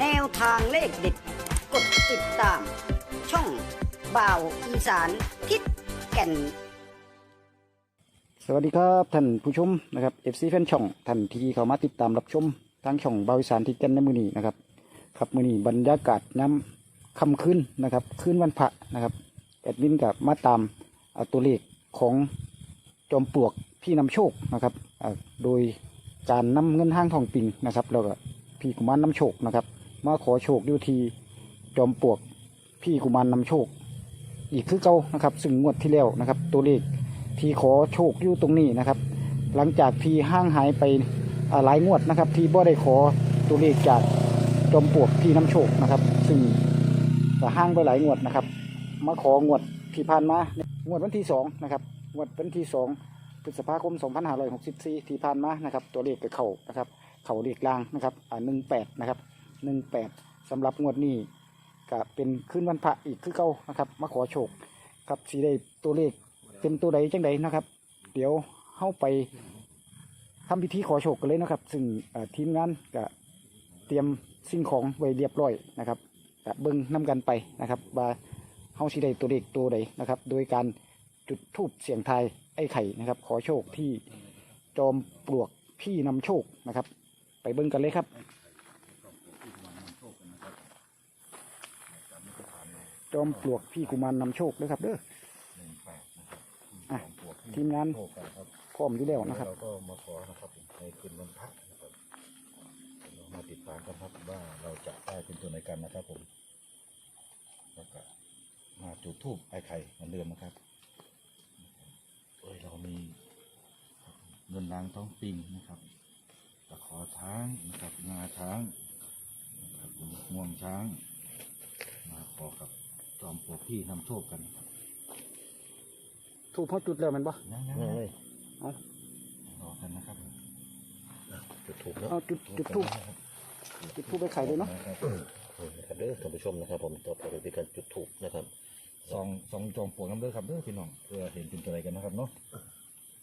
แนวทางเลขเด็ด กดติดตาม ช่องบ่าวอีสานทิศแก่น สวัสดีครับท่านผู้ชมนะครับ FC แฟนช่องท่านที่เข้ามาติดตามรับชมทางช่องบ่าวิสานที่แกันในมือนี้นะครับครับมือนี้บรรยากาศน้ำค่ำคืนนะครับคืนวันพระนะครับแอดมินกับมาตามอาตัวเลขของจอมปลวกพี่นำโชคนะครับโดยการนำเงินห้างทองปิงนะครับแล้วก็พี่กุมารนำโชคนะครับ มาขอโชคอยู่ทีจอมปลวกพี่กุมารนำโชค อีกคือเก่านะครับ ซึ่งงวดที่แล้วนะครับ ตัวเลขที่ขอโชคอยู่ตรงนี้นะครับ หลังจากที่ห้างหายไปหลายงวดนะครับ ที่บ่ได้ขอตัวเลขจากจอมปลวกที่น้ำโชคนะครับ ซึ่งห้างไปหลายงวดนะครับ มาของวดที่ผ่านมางวดวันที่สองนะครับงวดวันที่สองพฤษภาคม 2564 ที่ผ่านมานะครับ ตัวเลขก็เข้านะครับ เข่าเลขล่างนะครับอ่า18 นะครับ 18สำหรับงวดนี้ก็เป็นขึ้นวันพระอีกคือเก่านะครับ มาขอโชคครับสีได้ตัวเลขเป็นตัวใดจังใดนะครับ เดี๋ยวเข้าไปทำพิธีขอโชคกันเลยนะครับ ซึ่งทีมงานก็เตรียมสิ่งของไว้เรียบร้อยนะครับกเบิ้งน้กันไปนะครับว่าเฮาสิได้ตัวเลขตัวใดนะครับ โดยการจุดทูบเสียงทายไอ้ไข่นะครับ ขอโชคที่จอมปลวกพี่นำโชคนะครับ ไปเบิ้งกันเลยครับ จอมปลวกพี่กุมารนำโชคเลยครับเด้ออะทีมงาน โชคกันครับพร้อมอยู่แล้วนะครับ เราก็มาขอนะครับผมในคืนวันพระนะครับเรามาติดตามกันครับว่าเราจะได้เป็นตัวไหนกันนะครับผมแล้วก็มาจุดทูบไอ้ไข่เหมือนเดิมนะครับเอ้ยเรามีเงินนางท้องปิงนะครับตะขอช้างนะครับงาช้างนะครับงวงช้าง มาขอกับจ อมปลวกพี่นำโชคกันนะครับถูกเขาจุดแล้วแมันปะยังยังยังเลยเอารอกันนะครับจุดถูกเนาะเอาจุดจุดทูบจุดทูบไปไข่เลยเนาะนะครับนะครับเด้อท่านผู้ชมนะครับ ผมต่อไปเป็นการจุดถูกนะครับซองซองจองปลวกน้ำเด้อครับเด้อพี่น้องเพื่อเห็นเป็นตัวอะไรกันนะครับเนาะ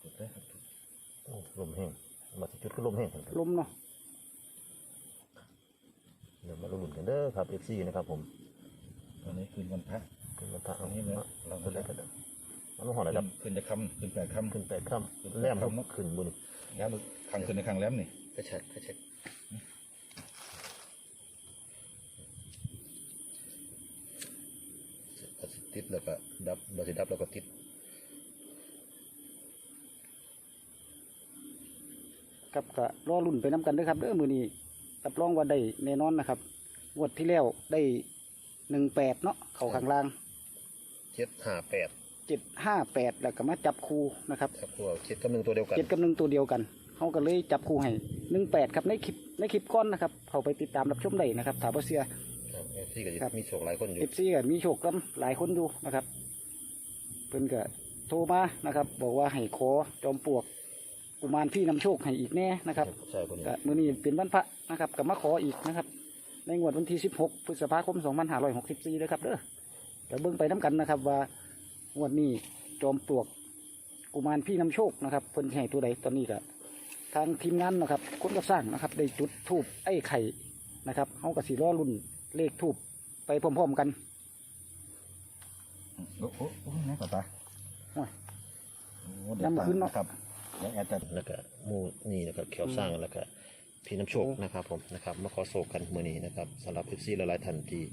จุดได้ครับโอ้ลมแห้งมาสิจุดก็ลมแห้งครับลมเนาะเดี๋ยวมาลุ้นกันเด้อครับเอฟซีนะครับผม ตอนนี้คืนวันพระขึ้นมาพักอันนี้เนี่ยเราขึ้นจะได้กันมันต้องหออะไรครับคืนจะคำคืนแปดคำขึ้นแปดข้ามแรมครับขึ้นบนแล้วขังคืนในขังแล้มนี่กระชัดกระชัดติดแล้วก็ดับบัสิดับแล้วก็ติดครับก็รอรุ่นไปน้กันเด้อครับเด้อมือนี้รับรองว่าได้แน่นอนนะครับงวดที่แล้วได้ หนึ่งแปดเนาะเข่าข้างล่างเจ็ดห้าแปดเจ็ดห้าแปดแล้วก็มาจับคู่นะครับครับพวกเจ็ดกับหนึ่งตัวเดียวกันเจ็ดกับหนึ่งตัวเดียวกันเขาก็เลยจับคู่ให้หนึ่งแปดครับในคลิปในคลิปก้อนนะครับเขาไปติดตามรับชมได้นะครับถามว่าเสีย ครับเอฟซีก็ครับ มีโชคหลายคนอยู่เอฟซีก็มีโชคกันหลายคนอยู่นะครับเพิ่นก็โทรมานะครับ บอกว่าให้ขอจอมปลวกกุมารพี่นำโชคให้อีกแน่นะครับใช่คนนี้ก็มื้อนี้เป็นวันพระนะครับก็มาขออีกนะครับ ในงวดวันที่ 16 พฤษภาคม 2564เลยครับเด้อเดี๋ยวเบิ่งไปน้กันนะครับ ว่างวดนี้จอมปลวกกุมารพี่นำโชคนะครับเพิ่นสิให้ตัวใดตอนนี้ก็ทางทีมงานนะครับคนกับสร้างนะครับ ได้จุดทูบไอ้ไข่นะครับเฮาก็สิรอรุ่นเลขทูบไปพร้อมๆกันโอ้โหโอ้โหนั่นก่อนตาโอ้ยโอ้เดี๋ยวย้ำขึ้นเนาะครับแล้วแอดจะแล้วก็หมูนี่นะครับแขวสร้างแล้วก็ พี่น้ำโชคนะครับผมนะครับมาขอโศกกันเมื่อนี้นะครับสำหรับเอฟซีหลายๆท่านที่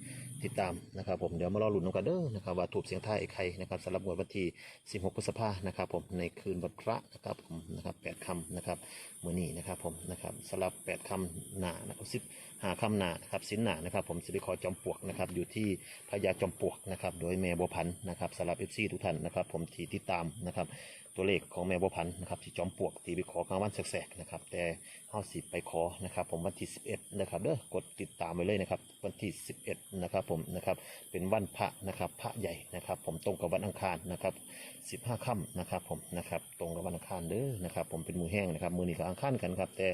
ติดตามนะครับผมเดี๋ยวมารอลุ้นกันเด้อนะครับว่าถูกเสียงท้ายไอ้ไข่นะครับสำหรับวันที่ 16 พฤษภานะครับผมในคืนวันพระนะครับผมนะครับแปดคำนะครับเมื่อนี้นะครับผมนะครับสำหรับแปดคำหนานะครับสิบหาคำหนานะครับสินหนานะครับผมสิริคอจอมปลวกนะครับอยู่ที่พญาจอมปลวกนะครับโดยแม่บัวพันธ์นะครับสำหรับเอฟซีทุกท่านนะครับผมที่ติดตามนะครับตัวเลขของแม่บัวพันธ์นะครับที่จอมปลวกที่ไปขอกลางวันแสกๆนะครับแต่เฮาสิไปขอนะครับผมวันที่ 11นะครับเด้อกดติดตามไว้เลยนะครับวันที่ 11นะครับผมนะครับเป็นวันพระนะครับพระใหญ่นะครับ ผมตรงกับวันอังคารนะครับ15ค่ำนะครับผมนะครับตรงกับวันอังคารเด้อนะครับ ผมเป็นมือแห้งนะครับมือนี้ก็อังคารกันครับแต่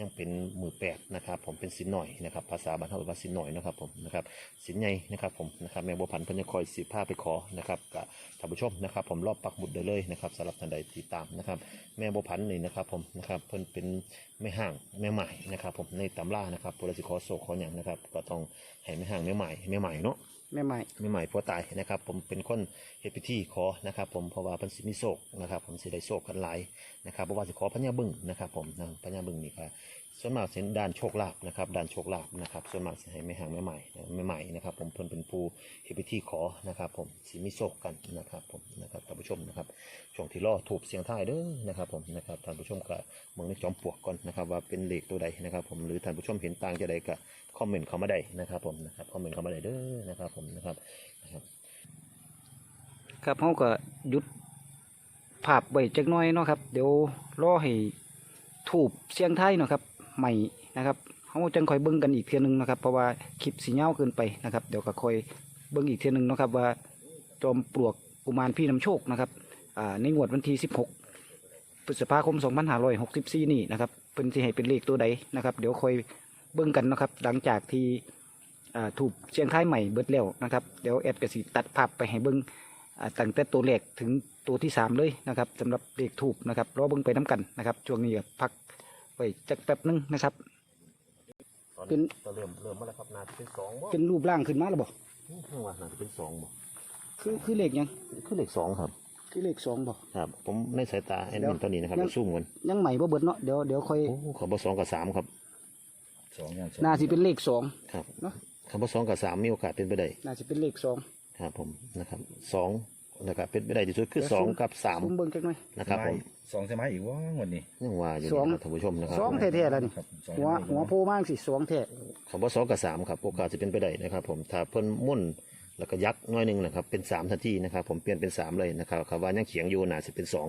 ยังเป็นมือแปดนะครับผมเป็นสินหน่อยนะครับภาษาบ้านเฮาเรียกว่าสินหน่อยนะครับผมนะครับสินใหญ่นะครับผมนะครับแม่บัวพันธ์เพิ่นจะคอยสิพาไปขอนะครับกับท่านผู้ชมนะครับ ผมรอบปักหมุดได้เลยนะครับสำหรับท่านใดใดติดตามนะครับ แม่บัวพันธุ์นี่นะครับผมนะครับเพิ่นเป็น แม่ห่างแม่ใหม่นะครับผมในตำรานะครับปุรสิขอโศกขออย่างนะครับ ก็ต้องให้แม่ห่างแม่ใหม่แม่ใหม่เนาะแม่ใหม่ไม่ใหม่ผัวตายนะครับ ผมเป็นคนเฮดพิธีขอนะครับ ผมเพราะว่าเป็นสิมีโศกนะครับ ผมสิได้โศกกันหลายนะครับเพราะว่าสิขอพญาบึ้งนะครับ ผมนะพญาบึ้งนี่ก็ ส่วนมากเป็นด้านโชคลาภนะครับด้านโชคลาภนะครับส่วนมากสิให้ไม่ห่างไม่ใหม่ไม่ใหม่นะครับผมเพิ่นเป็นผู้เฮดพิธีขอนะครับ ผมสิมีโศกกันนะครับผมนะครับท่านผู้ชมนะครับช่วงที่รอถูกเสียงท้ายเด้อนะครับผมนะครับท่านผู้ชมก็เมืองในจอมปลวกก่อนนะครับ ว่าเป็นเลขตัวใดนะครับผมหรือท่านผู้ชมเห็นต่างจะใดก็คอมเมนต์เข้ามาได้นะครับผมนะครับคอมเมนต์เข้ามาได้เด้อนะครับผมนะครับนะครับครับเขาก็หยุดภาพไว้จักหน้อยเนาะครับ เดี๋ยวรอให้ถูบเสียงไทายเนาะครับ ใหม่นะครับเขาจังคอยเบิ้งกันอีกเทียนึงนะครับ เพราะว่าคลิปสีเงาเกินไปนะครับ เดี๋ยวก็คอยเบิ้งอีกเทียนึงนะครับว่าจอมปลวกกุมารพี่นำโชคนะครับอ่าในงวดวันที่ 16พฤษภาคม 2564 นี่นะครับเพิ่นสิให้เป็นเลขตัวใดนะครับ เดี๋ยวคอยเบิ้งกันนะครับ หลังจากที่อ่าถูกเสียงไทายใหม่เบิดแล้วนะครับเดี๋ยวแอดก็สิตัดภาพไปให้เบิ้งอ่าตั้งแต่ตัวแรกถึงตัวที่สามเลยนะครับสำหรับเลขถูกนะครับรอเบิ่งไปน้กันนะครับช่วงนี้ก็พัก ไว้จักแป๊บหนึงนะครับ ตอนเป็น นี้ก็เริ่มเริ่มมาแล้วครับนาจะเป็นสองบ่เป็นรูปร่างขึ้นมาแล้วบ่ข้างว่านาจะเป็นสองบ่คือคือเลขหยังคือเลขสองครับ คือเลขสองบ่ ครับ ผมในสายตาแอดเดี๋มิยนวตอนนี้นะครับยังจะสู้กันยังใหม่บ่เบิดเนาะเดี๋ยวเดี๋ยวค่อยโอ้ขอบสองกับสามครับ สองอย่างสองน่าสิเป็นเลขสองครับเนาะคำว่าสองกับสามมีโอกาสเป็นไปได้น่าสิเป็นเลขสองครับผมนะครับสองนะครับเป็นไปได้ที่สุดคือสองกับสามซูมเบิ่งจักหน่อยนะครับผม สองใช่ไหมอีกว่าวันนี้ยังว่าอยู่สองนะครับท่านผู้ชมนะครับสองแท้ๆแล้วนี่ครับสองหัวหัวโพมากสิสองแท้คำว่าสองกับสามครับโอกาสจะเป็นไปได้นะครับ ผมถ้าเพิ่นมุ่นแล้วก็ยักษ์น้อยหนึ่งนะครับเป็นสามทันทีนะครับ ผมเปลี่ยนเป็นสามเลยนะครับคำว่ายังเฉียงอยู่น่าจะเป็นสอง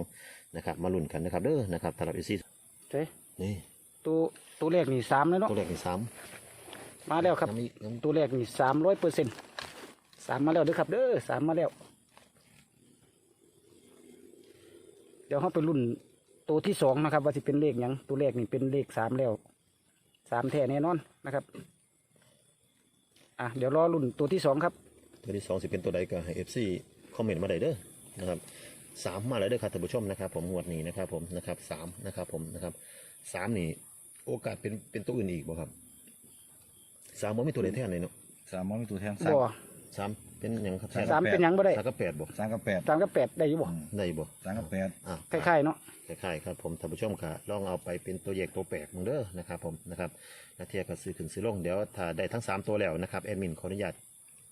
นะครับ มาลุ้นกันนะครับเด้อนะครับสำหรับอีซี่ใช่นี่ตัวตัวเลขนี่สามเลยเนาะตัวแรกเป็นสามมาแล้วครับน้ำอีกน้ำตัวแรกนี่สามร้อยเปอร์เซ็นต์สามมาแล้วเด้อครับเด้อสามมาแล้ว เดี๋ยวเขาไปรุ่นตัวที่สองนะครับ ว่าสิเป็นเลขหยังตัวแรกนี่เป็นเลขสามแล้วสามแท้แน่นอนนะครับอะเดี๋ยวรอรุ่นตัวที่สองครับตัวที่สองสิเป็นตัวใดก็ให้เอฟซีคอมเมนต์มาได้เด้อนะครับสามมาแล้วเด้อครับท่านผู้ชมนะครับ ผมงวดนี้นะครับ ผมนะครับสามนะครับ ผมนะครับสามนี่โอกาสเป็นเป็นตัวอื่นอีกบ่ครับสามบ่มีตัวใดแทนเลยเนาะสามมองมีตัวแทนบ่สาม เป็นหยังครับแทนสามเป็นหยังบ่ได้สามกับแปดบ่สามกับแปดสามกับแปดได้อยู่บ่อืมได้บ่สามกับแปดอ่าคล้ายๆเนาะ คล้ายๆครับผมท่านผู้ชมค่ะลองเอาไปเป็นตัวแยกตัวแปลกมึงเด้อนะครับผมนะครับนาเทียก็ซื้อขึ้นซื้อลงเดี๋ยวถ้าได้ทั้งสามตัวแล้วนะครับแอดมินขออนุญาต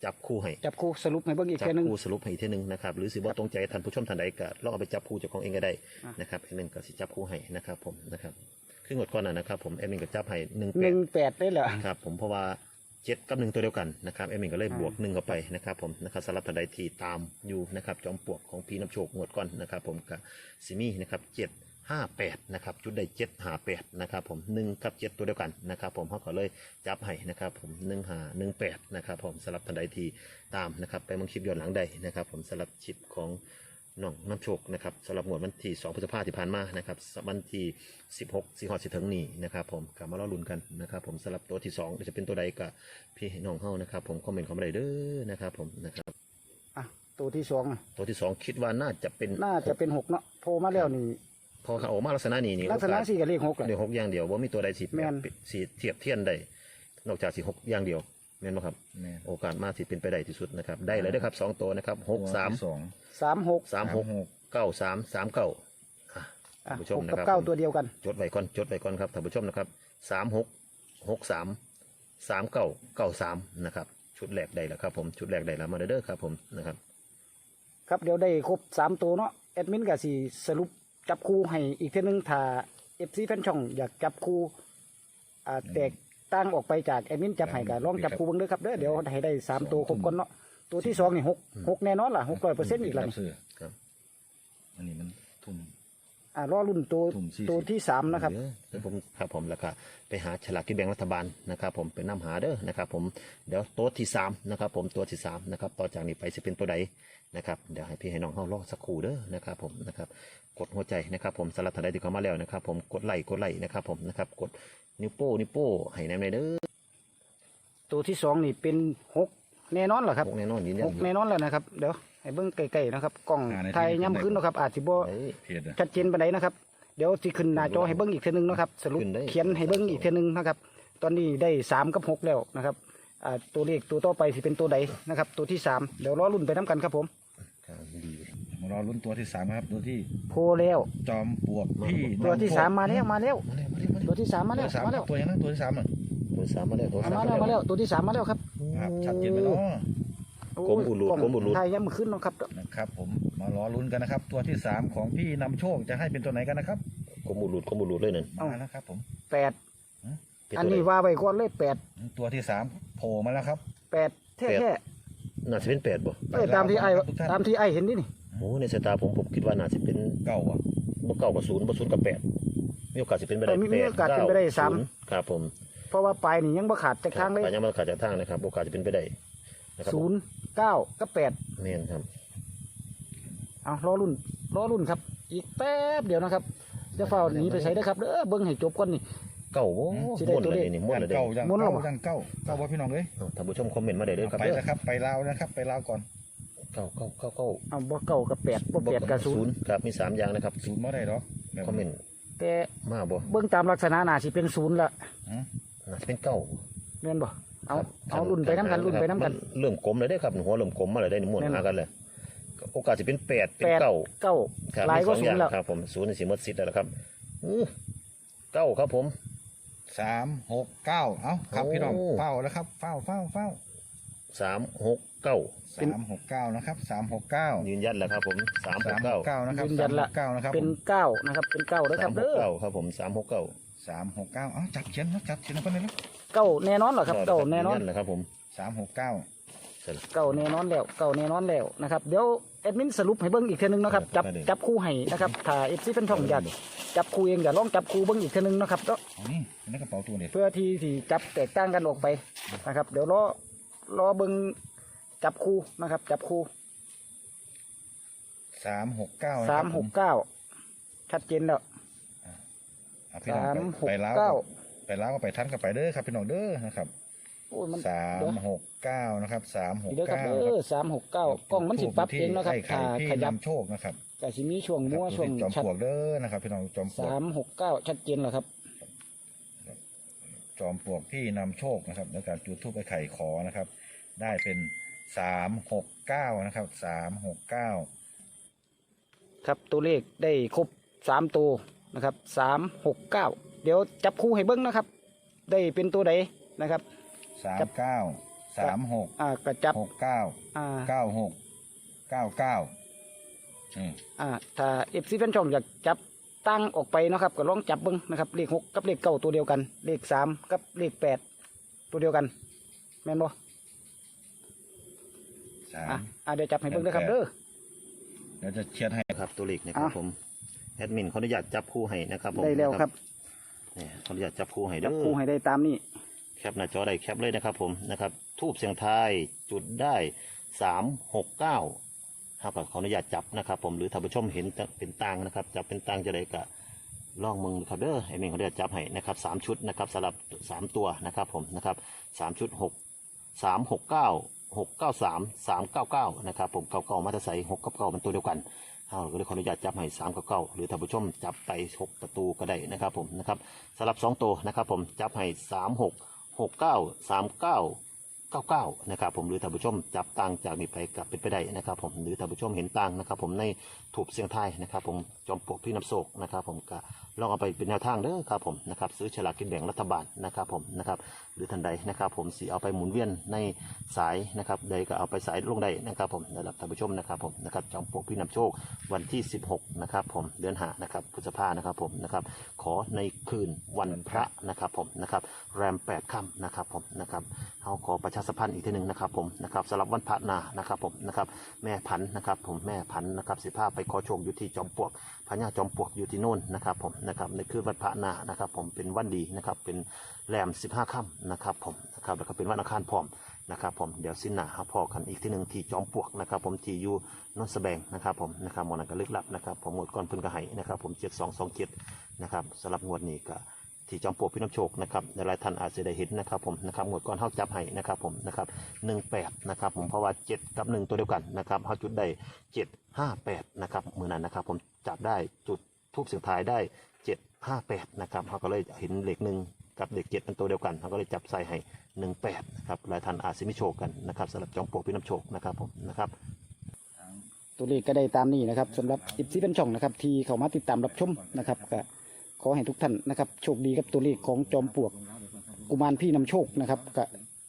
จับคู่ให้จับคู่สรุปให้เบิ่งอีกจับแค่ยหนึง คู่สรุปให้อีกทีหนึงนะครับหรือสิบ่ตรงใจท่านผู้ชมท่านใดก็ลองเอาไปจับคู่เจากของเองก็ได้อะ นะครับแอดมินก็สิจับคู่ให้นะครับผมนะครับคืองวดก่อนน่ะนะครับผมแอดมินก็จับให้หนึ่งหแปนึ่ดงแปดได้เหรอครับผมเพราะว่า เจ็ดกับหนึ่งตัวเดียวกันนะครับแอดมินก็เลยอ่าบวกหนึ่งเข้าไปนะครับผมนะครับสำหรับท่านใดที่ตามอยู่นะครับจอมปลวกของพีน้ำโชคงวดก่อนนะครับผมกับซิมี่นะครับเจ็ดห้าแปดนะครับจุดได้เจ็ดห้าแปดนะครับผมหนึ่งกับเจ็ดตัวเดียวกันนะครับผมเขาก็เลยจับให้นะครับผมหนึ่งห้าหนึ่งแปดนะครับผมสำหรับท่านใดที่ตามนะครับไปมองคลิปย้อนหลังใดนะครับผมสำหรับคลิปของ น้องน้ำโชคนะครับสำหรับงวดวันที่2พฤษภาคมที่ผ่านมานะครับวันที่ 16สิงหาคมถึงนี้นะครับผมกลับมาเล่าลุ้นกันนะครับผมสำหรับตัวที่2จะเป็นตัวใดก็พี่น้องเฮานะครับผมคอมเมนต์เข้ามาได้เด้อนะครับผมนะครับอะตัวที่สองอะตัวที่ 2 คิดว่าน่าจะเป็นน่าจะเป็นหกเนาะโผล่มาแล้วนี่พอเขาออกมาลักษณะนี้นี่ลักษณะสี่กับเลขหกแหละ เดี๋ยวหกอย่างเดียวว่ามีตัวใดสิแม่นสีเทียบเทียนได้นอกจากสีหกอย่างเดียว แม่นไหมครับ แม่โอกาสมากสิเป็นไปได้ที่สุดนะครับ ได้เลยเด้อครับสองตัวนะครับหกสามสองสามหกสามหกเก้าสามสามเก้าอะอะท่านผู้ชหมกนะกับครับ เก้าตัวเดียวกัน จดไว้ก่อนจดไว้ก่อนครับท่านผู้ชมนะครับสามหกหกสามสามเก้าเก้าสามนะครับ ชุดแรกได้แล้วครับผมชุดแรกได้แล้วมาเด้อครับผมนะครับ ครับเดี๋ยวได้ครบสามตัวเนาะแอดมินก็สิสรุปจับคู่ให้อีกเทีนึงถ้าเอฟซีแฟนช่องอยากจับคู่อ่าแตก ต่างออกไปจากแอดมินจับให้ก็ลองจับคู่เบิ่งเด้อครับเด้อเดี๋ยวให้ได้สามตัวครบก่อนเนาะตัวที่สองนี่หกหกแน่นอนล่ะหกร้อยเปอร์เซ็นต์อีกแล้วนี่ ซื้อครับ อันนี้มันทุ่ม อ่ารอรุ่นตัวทุ่ม40ตัวที่สามนะครับ เดี๋ยวผมครับผมแล้วก็ไปหาฉลากกินแบ่งรัฐบาลนะครับผมไปนำหาเด้อนะครับผมเดี๋ยวตัวที่สามนะครับผมตัวที่สามนะครับต่อจากนี้ไปจะเป็นตัวใดนะครับเดี๋ยวให้พี่ให้น้องเข้ารอสักครู่เด้อนะครับผมนะครับกดหัวใจนะครับผมสำหรับท่านใดที่เข้ามาแล้วนะครับผมกดไลค์กดไลค์นะครับผมนะครับกดนิ้วโป้นิ้วโป้ให้แนมเลยเด้อตัวที่สองนี่เป็นหกแน่นอนเหรอครับพวกแน่นอนยืนยัหนกแน่นอนแล้วนะครับ เดี๋ยว ให้เบิ่งไกลๆนะครับกล้องอ่าในถ่ายที่ย่ำขึ้นเนาะครับอาจสิบ่ไอ้เพจอะชัดเจนปานใดนะครับ เดี๋ยวสิขึ้นหน้าจอให้เบิ่งอีกเทื่อนึงเนาะครับสรุปขึ้นได้ เขียนให้เบิ่งอีกเทื่อนึงนะครับ ตอนนี้ได้สามกับหกแล้วนะครับอ่าตัวเลขตัวต่อไปสิเป็นตัวใดนะครับ ตัวที่สามเดี๋ยวรอรุ่นไปน้กันครับผมครับดีมารอลุ้นตัวที่สามครับตัวที่โพแล้ว จอมปลวกพี่ตัวที่น้ำโชคสามมาแล้วมาแล้ว มาแล้วมาแล้วมาแล้วตัวที่สามมาตัแล้ววที่สามมาแล้วตัวยังนะตัวที่สามอะตัวสามมาแล้วตัวอะสามมาแล้วมาแล้วตัวที่สามมาแล้วครับครับชัดเจนไปเนาะโกรมอุดรูดล้งกรมอุดรูดถ่ายย่ำขึ้นเนาะครับนะครับ ผมมารอลุ้นกันนะครับ ตัวที่สามของพี่นำโชคจะให้เป็นตัวไหนกันนะครับกลมอุดรูดกลมอุดรูดเลยนั่นมาแล้วครับ ผมแปดเป็อันตัวนี้ใดว่าไว้ก่อนเลยแปดตัวที่สามโผล่มาแล้วครับ แปดแท้แปดแท้น่าจะเป็นแปดบ่เอ้ยตามที่ไอ้ทุกท่าน ตามที่ไอ้เห็นนี่นี่โอ้ในสายตาผมผมคิดว่าน่าจะเป็นเก่าอะบ่เก้ากับศูนย์บ่ศูนย์กับแปดมีโอกาสจะเป็นไปได้เออมีมีโอกาสเป็นไปได้สามศูนย์ครับผมเพราะว่าปลายนี่ยังบ่ขาดจากทางเลยไปยังมาขาดจากทางนะครับ โอกาสจะเป็นไปได้นะครับศูนย์ เก้าก็แปดแม่นครับ เอารอรุ่นรอรุ่นครับ อีกแป๊บเดียวนะครับจะเฝ้าหนีไปใช้ได้อครับเด้อเบิ้งให้จบก่อนนี่ เก้าโอ้สิได้ม้วนตัวเลเลข ยนี่ม้วนยัเลยงเด้เก่ายังม้วนเก่าเหรอยังเก่าเก่าว่าพี่น้องเลยเอาท่านผู้ชมคอมเมนต์มาได้เลยครับไปเด้อแล้วครับ ไปลาวนะครับ ไปลาวก่อนเก้าเก้าเก้าเก้าเอาบ่เก้ากับแปดบ่แปดกับศูนย์ครับมีสามอย่างนะครับศูนย์มาได้หรอกแบบคอมเมนต์แต่มาบ่เบิ้งตามลักษณะน่าสิเป็นศูนย์ละหืมน่าจะเป็นเก้าแม่นบ่ เอาครับเอารุ่นไปน้ำกันรุ่นไปน้ำกันมัเริ่มกลมเลยได้อครับหัวเริ่มกลมมาเลยได้ม้วนแม่นหากันเลยโอกาสจะเป็นแปดเป็นแปดเก้าเก้าครับหลายมีก็สองศูอนย่างย์แล้วครับผมศูนย์นี่สิหมดสิทธิ์แล้วล่ะครับอื้อเก้าครับผมสามหกเก้าเอ้าครับโอ้พี่น้องเฝ้าแล้วครับเฝ้าเฝ้าเฝ้าสามหกเก้าสามหกเก้านะครับสามหกเก้ายืนยันแล้วครับผมสามหสากมหเก้ากเก้านะครับยืนยันละสามหกเก้านะครับเป็นเก้านะครับเป็นเก้าแล้วคสารัมบหกเด้อเก้าครับผมสามหกเก้าสามหกเก้าเอ้าจับเขียนนะจับเขียนลงไปเลยนะ เก้าแน่นอนเหรอครับเก้าแน่นอนยืยัแล้วครับผมสามหกเก้าใช่แล้วเก้าแน่นอนแล้วเก้าแน่นอนแล้วนะครับเดี๋ยวแอดมินสรุปให้เบิ้งอีกเทีนึงนะครับจับจับคู่ให้นะครับถ้าเอฟซีเป็นช่องอยากจับคู่เองอย่าลองจับคู่เบิ้งอีกเทีนึงนะครับเนาะเอานี่ในกระเป๋าตัวเนี่ยเพื่อที่ที่จับแตกต่างกันออกไปนะครับ เดี๋ยวรอรอเบิ้งจับคู่นะครับ จับคู่สามหกเก้าสามหกเก้าชัดเจนแล้วพี่น้องสามไปหกไปลาวเก้า ไปลาวก็ไปทันกับไปเด้อครับพี่น้องเด้อนะครับโอ้ยมันสามหกเก้านะครับสามหกเดี๋ยวครับเก้าเออสามหกเก้ากล้องมันสิปรับเองนะครับไข่ถ้าพี่ขยับนำโชคนะครับแต่สิมีช่วงมั่วช่วงจอมชัดปลวกเด้อนะครับพี่น้องจอมปลวกสามหกเก้าชัดเจนแล้วครับ จอมปลวกพี่นำโชคนะครับในการจุดธูปไอ้ไข่ขอนะครับ ได้เป็นสามหกเก้านะครับสามหกเก้าครับตัวเลขได้ครบสามตัวนะครับสามหกเก้า เดี๋ยวจับคู่ให้เบิ้งนะครับ ได้เป็นตัวใดนะครับ สามเก้าสามหกอ่ากระจับหกเก้าอ่าเก้าหกเก้าเก้าอืมอ่าถ้าเอฟซีแฟนช่องอยากจับตั้งออกไปเนาะครับก็ลองจับเบิ้งนะครับเลขหกกับเลขเก้าตัวเดียวกัน เลขสามกับเลขแปดตัวเดียวกัน แม่นบ่สาอะมอ่าเดี๋ยวจับให้เบิ้งนะครับแปดเด้อเดี๋ยวจะเชียร์ให้นะครับตัวเลขนะครับอะผมแอดมินขออนุญาตจับคู่ให้นะครับผมได้แล้วครับ นี่ขออนุญาตจับคู่ให้จัเด้บอคู่ให้ได้ตามนี้แคปหน้าจอได้แคปเลยนะครับ ผมนะครับทูบเสียงทายจุดได้สามหกเก้าครับขออนุญาตจับนะครับ ผมหรือท่านผู้ชมเห็นเป็นตังนะครับ จับเป็นตังจะได้กะล่องมึงครับเด้อไอ้เมงขออนุญาตจับให้นะครับสามชุดนะครับสำหรับสามตัวนะครับ ผมนะครับสามชุดหกสามหกเก้าหกเก้าสามสามเก้าเก้านะครับผมเก้าเก้ามาตรใส่หกกับเก้ามันตัวเดียวกัน เอาก็เลยขออนุญาตจับให้สามกับเก้าหรือท่านผู้ชมจับไปหกประตูก็ได้นะครับผมนะครับสำหรับสองตัวนะครับผมจับให้สามหกหกเก้าสามเก้าเก้าเก้านะครับผมหรือท่านผู้ชมจับตังจากนี้ไปกลับเป็นไปได้นะครับผมหรือท่านผู้ชมเห็นตังนะครับผมในถูกเสียงไทยนะครับผมจอมปลวกพี่น้ำโศกนะครับผมก็ ลองเอาไปเป็นแนวทางเด้อครับผมนะครับซื้อฉลากกินแบ่งรัฐบาลนะครับผมนะครับหรือทันใดนะครับผมสีเอาไปหมุนเวียนในสายนะครับใดก็เอาไปสายลงได้นะครับผมสำหรับท่านผู้ชมนะครับผมนะครับจอมปลวกพี่นำโชควันที่ 16นะครับผมเดือนหานะครับพฤษภานะครับผมนะครับขอในคืนวันพระนะครับผมนะครับแรมแปดค่ำนะครับผมนะครับเขาขอประชาสัมพันธ์อีกทีหนึ่งนะครับผมนะครับสำหรับวันพระนานะครับผมนะครับแม่พันธ์นะครับผมแม่พันธ์นะครับสิบห้าไปขอโชคอยู่ที่จอมปลวกพญาจอมปลวกอยู่ที่โน่นนะครับผมนะครับในคืนวันพระนานะครับ ผมเป็นวันดีนะครับ เป็นแรมสิบห้าค่ำนะครับ ผมนะครับแล้วก็เป็นวันอังคารพร้อมนะครับผมเดี๋ยวสิ้นหนาครับพอกันอีกที่หนึ่งที่จอมปลวกนะครับ ผมที่อยู่นนท์แสบงนะครับ ผมนะครับมอนันก็ลึกลับนะครับ ผมหมดก่อนเพึ่งกระไหนะครับ ผมเจ็ดสองสองเจ็ดนะครับสำหรับงวดนี้ก็ที่จอมปลวกพี่น้ำโชคนะครับหลายท่านอาจจะได้เห็นนะครับผมนะครับงวดก่อนเฮาจับให้นะครับผมนะครับ18นะครับผมเพราะว่า7กับ1ตัวเดียวกันนะครับเฮาจุดได้758นะครับมือนั้นนะครับ ผมจับได้จุดทูบเสียงทายได้ 758นะครับเฮาก็เลยเห็นเหลขหนึ่งกับเลข7เจ็ดเป็นตัวเดียวกันเฮาก็เลยจับใส่ให้18นะครับหลายท่านอาจจะมีโชคกันนะครับสำหรับจอมปลวกพี่น้ำโชคนะครับผมนะครับตัวเลขก็ได้ตามนี้นะครับสำหรับอิซีเป็นช่องนะครับที่เขามาติดตามรับชมนะครับก็ขอให้ทุกท่านนะครับโชคดีกับตัวเลขของจอมปลวกกุมารพี่นำโชคนะครับก็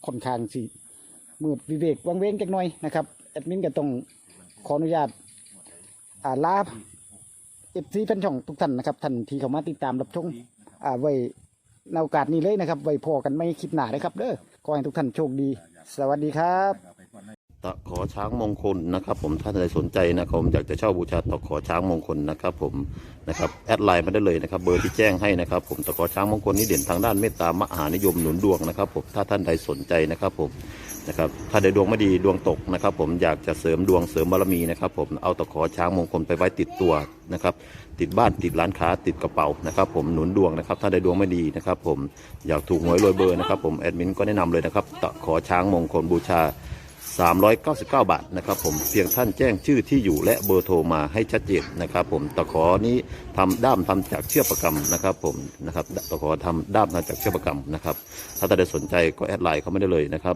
ค่อนข้างสิมืดวิเวกวังเว้งจักหน่อยนะครับแอดมินก็ต้องขออนุญาตอ่าลา เอฟซีเป็นช่องทุกท่านนะครับท่านที่เขามาติดตามรับชมอ่าไว้ในโอกาสนี้เลยนะครับ ไว้พอกันไม่คลิปหนานะครับเด้อขอให้ทุกท่านโชคดี สวัสดีครับ ตะขอช้างมงคลนะครับ ผมถ้าท่านใดสนใจนะครับผมอยากจะเช่าบูชาตะขอช้างมงคลนะครับผมนะครับแอดไลน์มาได้เลยนะครับ เบอร์ที่แจ้งให้นะครับ ผมตะขอช้างมงคลนี่เด่นทางด้านเมตตามหานิยมหนุนดวงนะครับ ผมถ้าท่านใดสนใจนะครับ ผม นะครับถ้าใดดวงไม่ดีดวงตกนะครับ ผมอยากจะเสริมดวงเสริมบารมีนะครับ ผมเอาตะขอช้างมงคลไปไว้ติดตัวนะครับ ติดบ้านติดร้านค้าติดกระเป๋านะครับ ผมหนุนดวงนะครับ ถ้าใดดวงไม่ดีนะครับ ผมอยากถูกหวยรวยเบอร์นะครับ ผมแอดมินก็แนะนำเลยนะครับตะขอช้างมงคลบูชา 399 บาทนะครับ ผมเพียงท่านแจ้งชื่อที่อยู่และเบอร์โทรมาให้ชัดเจนนะครับ ผมตะขอนี้ทำด้ามทำจากเชือกประกำนะครับ ผมนะครับตะขอทำด้ามทำจากเชือกประกำนะครับ ถ้าท่านใดสนใจก็แอดไลน์เขาไม่ได้เลยนะครับ